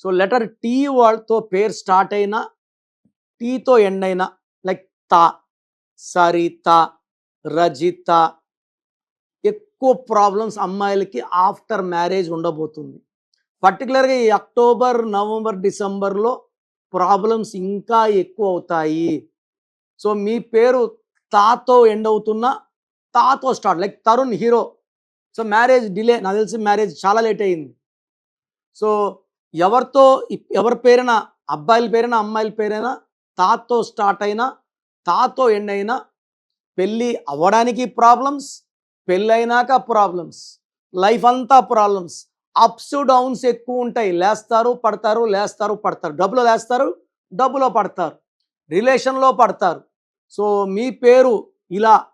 So letter T వాళ్ళతో పేరు start అయినా టీతో ఎండ్ అయినా లైక్ తా సరిత రజిత ఎక్కువ ప్రాబ్లమ్స్ అమ్మాయిలకి ఆఫ్టర్ మ్యారేజ్ ఉండబోతుంది. పర్టికులర్గా ఈ అక్టోబర్ నవంబర్ డిసెంబర్లో ప్రాబ్లమ్స్ ఇంకా ఎక్కువ అవుతాయి. సో మీ పేరు తాతో ఎండ్ అవుతున్నా తాతో start like Tarun hero so marriage delay నాకు తెలిసి మ్యారేజ్ చాలా లేట్ అయింది. సో ఎవరితో ఇప్- ఎవరి పేరైనా అబ్బాయిల పేరైనా అమ్మాయిల పేరైనా తాతో స్టార్ట్ అయినా తాతో ఎండ్ అయినా పెళ్ళి అవ్వడానికి ప్రాబ్లమ్స్ పెళ్ళైనాక ప్రాబ్లమ్స్ లైఫ్ అంతా ప్రాబ్లమ్స్. అప్స్ డౌన్స్ ఎక్కువ ఉంటాయి. లేస్తారు పడతారు లేస్తారు పడతారు. డబ్బులో లేస్తారు డబ్బులో పడతారు. రిలేషన్లో పడతారు. సో మీ పేరు ఇలా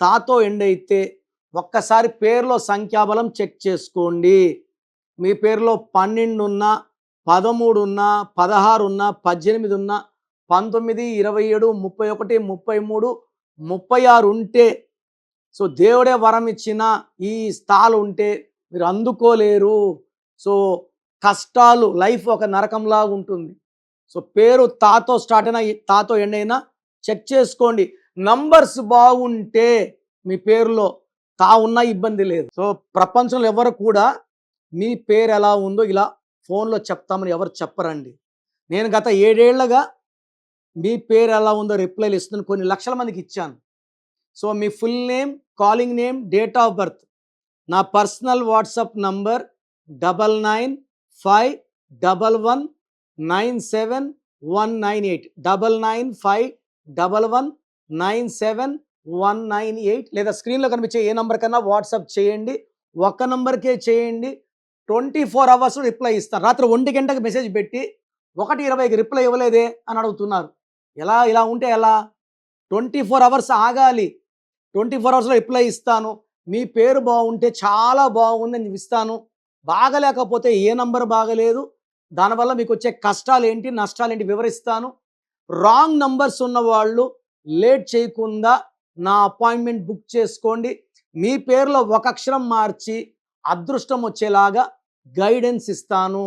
తాతో ఎండ్ అయితే ఒక్కసారి పేరులో సంఖ్యాబలం చెక్ చేసుకోండి. మీ పేరులో పన్నెండున్నా పదమూడున్నా పదమూడు పద్దెనిమిది ఉన్నా పంతొమ్మిది ఇరవై ఏడు ముప్పై ఒకటి ముప్పై మూడు ముప్పై ఆరు ఉంటే సో దేవుడే వరం ఇచ్చిన ఈ స్థాలు ఉంటే మీరు అందుకోలేరు. సో కష్టాలు లైఫ్ ఒక నరకంలాగా ఉంటుంది సో పేరు తాతో స్టార్ట్ అయినా ఈ తాతో ఎండ్ అయినా చెక్ చేసుకోండి. నంబర్స్ బాగుంటే మీ పేరులో తా ఉన్నా ఇబ్బంది లేదు. సో ప్రపంచంలో ఎవరు కూడా మీ పేరు ఎలా ఉందో ఇలా ఫోన్లో చెప్తామని ఎవరు చెప్పరండి. నేను గత ఏడేళ్ళగా మీ పేరు ఎలా ఉందో రిప్లైలు ఇస్తున్నాను. కొన్ని లక్షల మందికి ఇచ్చాను. So me full name calling name date of birth నా personal WhatsApp number double nine five double one nine seven one nine eight double nine five double one nine seven one nine eight లేదా స్క్రీన్లో కనిపించే ఏ number కన్నా WhatsApp చేయండి. ఒక్క నంబర్కే చేయండి. Twenty four hours reply ఇస్తాను రాత్రి ఒంటి గంటకు మెసేజ్ పెట్టి ఒకటి ఇరవైకి రిప్లై ఇవ్వలేదే అని అడుగుతున్నారు. ఎలా ఇలా ఉంటే ఎలా? ట్వంటీ ఫోర్ అవర్స్ ఆగాలి. ట్వంటీ ఫోర్ అవర్స్లో రిప్లై ఇస్తాను. మీ పేరు బాగుంటే చాలా బాగుంది అని ఇస్తాను. బాగలేకపోతే ఏ నంబర్ బాగలేదు. దానివల్ల మీకు వచ్చే కష్టాలు ఏంటి నష్టాలు ఏంటి వివరిస్తాను. రాంగ్ నంబర్స్ ఉన్న వాళ్ళు లేట్ చేయకుండా నా అపాయింట్మెంట్ బుక్ చేసుకోండి. మీ పేరులో ఒక అక్షరం మార్చి అదృష్టం వచ్చేలాగా గైడెన్స్ ఇస్తాను.